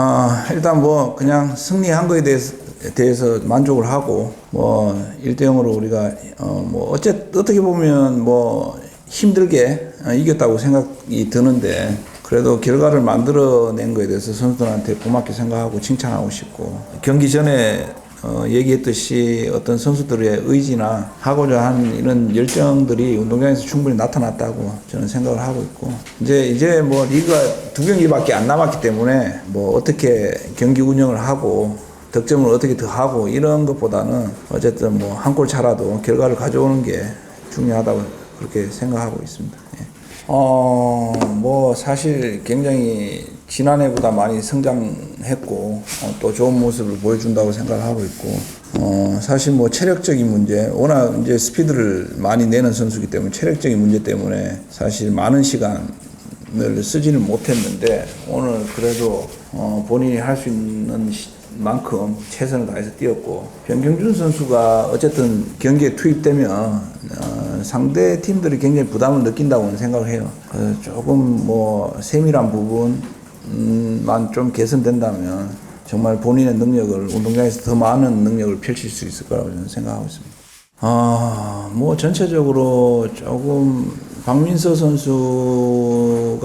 아, 일단 뭐 그냥 승리한 거에 대해서, 대해서 만족을 하고 뭐 1대 0으로 우리가 어 뭐 어째 어떻게 보면 뭐 힘들게 어, 이겼다고 생각이 드는데 그래도 결과를 만들어낸 거에 대해서 선수들한테 고맙게 생각하고 칭찬하고 싶고 경기 전에 어, 얘기했듯이 어떤 선수들의 의지나 하고자 하는 이런 열정들이 운동장에서 충분히 나타났다고 저는 생각을 하고 있고 이제 이제 뭐 리그가 두 경기밖에 안 남았기 때문에 뭐 어떻게 경기 운영을 하고 득점을 어떻게 더 하고 이런 것보다는 어쨌든 뭐 한 골 차라도 결과를 가져오는 게 중요하다고 그렇게 생각하고 있습니다. 예. 어, 뭐, 사실 굉장히 지난해보다 많이 성장했고, 어, 또 좋은 모습을 보여준다고 생각을 하고 있고, 어, 사실 뭐 체력적인 문제, 워낙 이제 스피드를 많이 내는 선수기 때문에 체력적인 문제 때문에 사실 많은 시간을 쓰지는 못했는데, 오늘 그래도 어, 본인이 할 수 있는 시- 만큼 최선을 다해서 뛰었고 변경준 선수가 어쨌든 경기에 투입되면 어, 상대 팀들이 굉장히 부담을 느낀다고 생각을 해요. 그래서 조금 뭐 세밀한 부분 만좀 개선된다면 정말 본인의 능력을 운동장에서 더 많은 능력을 펼칠 수 있을 거라고 저는 생각하고 있습니다. 아, 뭐 전체적으로 조금 박민서 선수가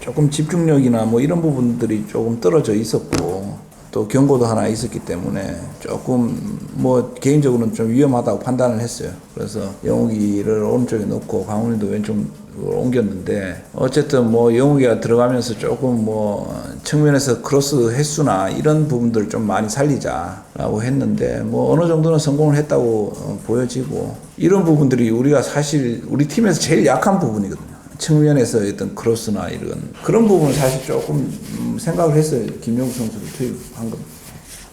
조금 집중력이나 뭐 이런 부분들이 조금 떨어져 있었고 또 경고도 하나 있었기 때문에 조금 뭐 개인적으로는 좀 위험하다고 판단을 했어요. 그래서 영욱이를 오른쪽에 놓고 강훈이도 왼쪽으로 옮겼는데 어쨌든 뭐 영욱이가 들어가면서 조금 뭐 측면에서 크로스 횟수나 이런 부분들 좀 많이 살리자라고 했는데 뭐 어느 정도는 성공을 했다고 어, 보여지고 이런 부분들이 우리가 사실 우리 팀에서 제일 약한 부분이거든요. 측면에서 어떤 크로스나 이런 그런 부분을 사실 조금 음, 생각을 했어요. 김용수 선수를 투입한 겁니다.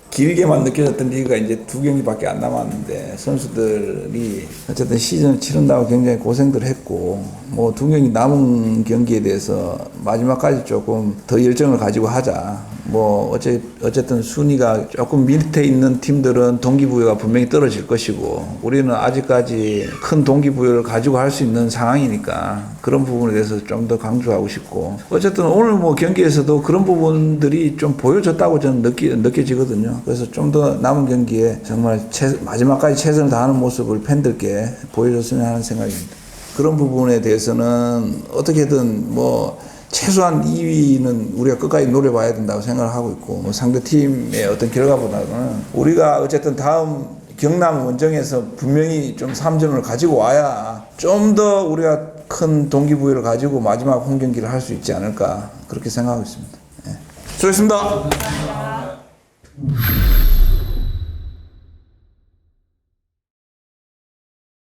길게만 느껴졌던 리그가 이제 두 경기밖에 안 남았는데 선수들이 어쨌든 시즌을 치른다고 굉장히 고생들 했고 뭐 두 경기 남은 경기에 대해서 마지막까지 조금 더 열정을 가지고 하자. 뭐 어째 어쨌든 순위가 조금 밑에 있는 팀들은 동기부여가 분명히 떨어질 것이고 우리는 아직까지 큰 동기부여를 가지고 할 수 있는 상황이니까 그런 부분에 대해서 좀 더 강조하고 싶고 어쨌든 오늘 뭐 경기에서도 그런 부분들이 좀 보여졌다고 저는 느끼, 느껴지거든요. 그래서 좀 더 남은 경기에 정말 최- 마지막까지 최선을 다하는 모습을 팬들께 보여줬으면 하는 생각입니다. 그런 부분에 대해서는 어떻게든 뭐 최소한 2위는 우리가 끝까지 노려봐야 된다고 생각을 하고 있고 뭐 상대 팀의 어떤 결과보다는 우리가 어쨌든 다음 경남 원정에서 분명히 좀 3점을 가지고 와야 좀 더 우리가 큰 동기부여를 가지고 마지막 홈 경기를 할 수 있지 않을까 그렇게 생각하고 있습니다. 예. 수고했습니다.